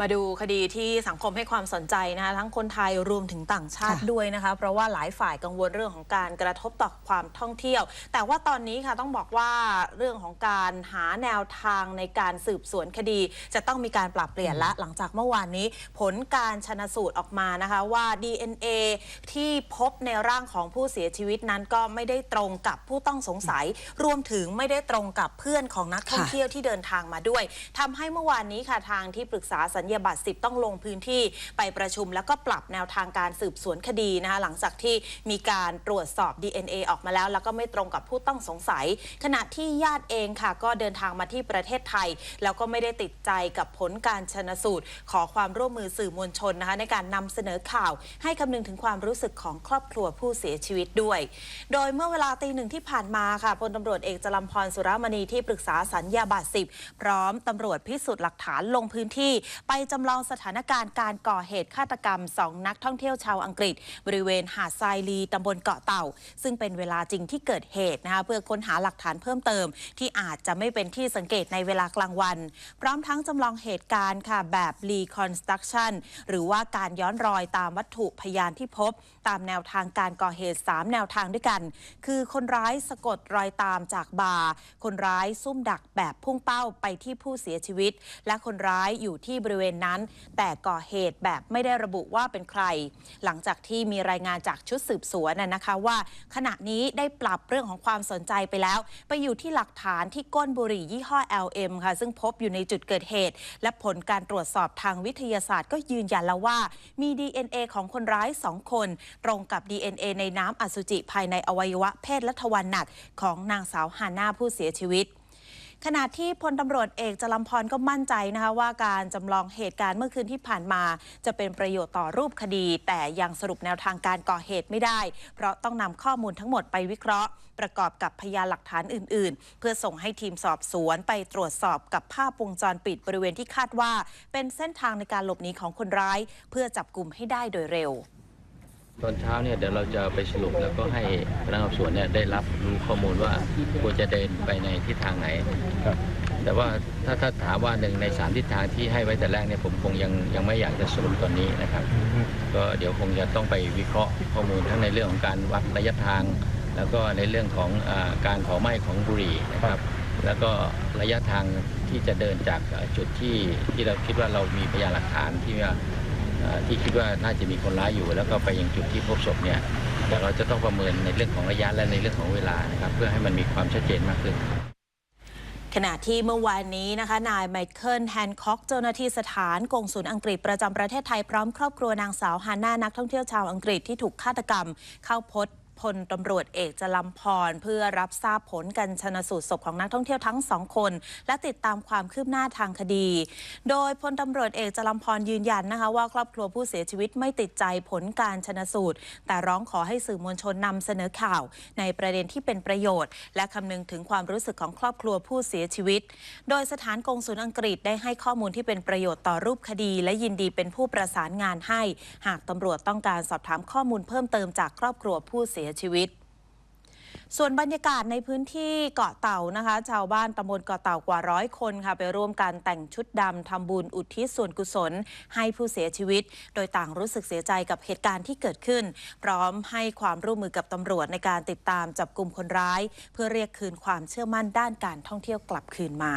มาดูคดีที่สังคมให้ความสนใจนะคะทั้งคนไทยรวมถึงต่างชาติค่ะด้วยนะคะเพราะว่าหลายฝ่ายกังวลเรื่องของการกระทบต่อความท่องเที่ยว แต่ว่าตอนนี้ค่ะต้องบอกว่าเรื่องของการหาแนวทางในการสืบสวนคดี จะต้องมีการปรับเปลี่ยนและหลังจากเมื่อวานนี้ ผลการชนสูตรออกมานะคะว่า DNA ที่พบในร่างของผู้เสียชีวิตนั้นก็ไม่ได้ตรงกับผู้ต้องสงสัย รวมถึงไม่ได้ตรงกับเพื่อนของนักท่องค่ะเที่ยวที่เดินทางมาด้วยทำให้เมื่อวานนี้ค่ะทางที่ปรึกษาสัญญาบัตร10 ต้องลงพื้นที่ไปประชุม แล้วก็ปรับแนวทางการสืบสวนคดีนะคะหลังจากที่มีการตรวจสอบ DNA ออกมาแล้ว แล้วก็ไม่ตรงกับผู้ต้องสงสัย ขณะที่ญาติเองค่ะ ก็เดินทางมาที่ประเทศไทย แล้วก็ไม่ได้ติดใจกับผลการชนสูตร ขอความร่วมมือสื่อมวลชนนะคะในการนำเสนอข่าว ให้คำนึงถึงความรู้สึกของครอบครัวผู้เสียชีวิตด้วย โดยเมื่อเวลาตีหนึ่งที่ผ่านมาค่ะพลตำรวจเอกจรัมพรสุรมณีที่ปรึกษาสัญญาบัตร10 พร้อมตำรวจพิสูจน์หลักฐานลงพื้นที่ไปไปจำลองสถานการณ์การก่อเหตุฆาตกรรมสองนักท่องเที่ยวชาวอังกฤษ บริเวณหาดทรายลีตำบลเกาะเต่า ซึ่งเป็นเวลาจริงที่เกิดเหตุนะคะเพื่อค้นหาหลักฐานเพิ่มเติม ที่อาจจะไม่เป็นที่สังเกตในเวลากลางวัน พร้อมทั้งจำลองเหตุการณ์ค่ะแบบ reconstruction หรือว่าการย้อนรอยตามวัตถุพยานที่พบ ตามแนวทางการก่อเหตุ 3 แนวทางด้วยกัน คือคนร้ายสะกดรอยตามจากบาร์คนร้ายซุ่มดักแบบพุ่งเป้าไปที่ผู้เสียชีวิต และคนร้ายอยู่ที่บริเวณนั้น แต่ก่อเหตุแบบไม่ได้ระบุว่าเป็นใคร หลังจากที่มีรายงานจากชุดสืบสวนนะนะคะว่า ขณะนี้ได้ปรับเรื่องของความสนใจไปแล้ว ไปอยู่ที่หลักฐานที่ก้นบุหรี่ยี่ห้อ LM ค่ะ ซึ่งพบอยู่ในจุดเกิดเหตุ และผลการตรวจสอบทางวิทยาศาสตร์ก็ยืนยันแล้วว่า มี DNA ของคนร้าย 2 คน ตรงกับ DNA ในน้ำอสุจิภายในอวัยวะเพศและทวารหนักของนางสาวฮาน่าผู้เสียชีวิต ขณะที่พลตำรวจเอกจรัมพรก็มั่นใจนะคะว่าการจำลองเหตุการณ์เมื่อคืนที่ผ่านมา จะเป็นประโยชน์ต่อรูปคดี แต่ยังสรุปแนวทางการก่อเหตุไม่ได้ เพราะต้องนำข้อมูลทั้งหมดไปวิเคราะห์ ประกอบกับพยานหลักฐานอื่น ๆ เพื่อส่งให้ทีมสอบสวนไปตรวจสอบกับภาพวงจรปิดบริเวณที่คาดว่า เป็นเส้นทางในการหลบหนีของคนร้าย เพื่อจับกลุ่มให้ได้โดยเร็ว ตอนเช้าเนี่ยเดี๋ยวเราจะไปสรุปแล้วก็ให้พนักงานสอบสวนเนี่ยได้รับรู้ข้อมูลว่าควรจะเดินไปในทิศทางไหนครับ แต่ว่าถ้าถ้าถามว่าหนึ่งในสามทิศทางที่ให้ไว้แต่แรกเนี่ยผมคงยังยังไม่อยากจะสรุปตอนนี้นะครับ ก็เดี๋ยวคงจะต้องไปวิเคราะห์ข้อมูลทั้งในเรื่องของการวัดระยะทาง แล้วก็ในเรื่องของอาการเผาไหม้ของบุหรี่นะครับ แล้วก็ระยะทางที่จะเดินจากเอ่อจุดที่ที่เราคิดว่าเรามีพยานหลักฐานที่ว่าเอ่อ ที่คิดว่าน่าจะมีคนร้ายอยู่ แล้วก็ไปยังจุดที่พบศพเนี่ยแต่เราจะต้องประเมินในเรื่องของระยะและในเรื่องของเวลานะครับเพื่อให้มันมีความชัดเจนมากขึ้นขณะที่เมื่อวานนี้นะคะ นายไมเคิลแฮนค็อกเจ้าหน้าที่สถานกงสุลอังกฤษประจำประเทศไทยพร้อมครอบครัวนางสาวฮาน่านักท่องเที่ยวชาวอังกฤษที่ถูกฆาตกรรม เข้าพบ พลตำรวจเอกจลัมพร เพื่อรับทราบผลการชนสูตรศพของนักท่องเที่ยวทั้งสองคน และติดตามความคืบหน้าทางคดี โดยพลตำรวจเอกจลัมพรยืนยันนะคะว่าครอบครัวผู้เสียชีวิตไม่ติดใจผลการชนสูตร แต่ร้องขอให้สื่อมวลชนนำเสนอข่าว ในประเด็นที่เป็นประโยชน์ และคำนึงถึงความรู้สึกของครอบครัวผู้เสียชีวิต โดยสถานกงสุลอังกฤษได้ให้ข้อมูลที่เป็นประโยชน์ต่อรูปคดี และยินดีเป็นผู้ประสานงานให้ หากตำรวจต้องการสอบถามข้อมูลเพิ่มเติมจากครอบครัวผู้เสียชีวิต ส่วนบรรยากาศในพื้นที่เกาะเต่านะคะ ชาวบ้านตำบลเกาะเต่ากว่าร้อยคนค่ะ ไปร่วมกันแต่งชุดดำทำบุญอุทิศส่วนกุศล ให้ผู้เสียชีวิต โดยต่างรู้สึกเสียใจกับเหตุการณ์ที่เกิดขึ้น พร้อมให้ความร่วมมือกับตำรวจในการติดตามจับกลุ่มคนร้าย เพื่อเรียกคืนความเชื่อมั่นด้านการท่องเที่ยวกลับคืนมา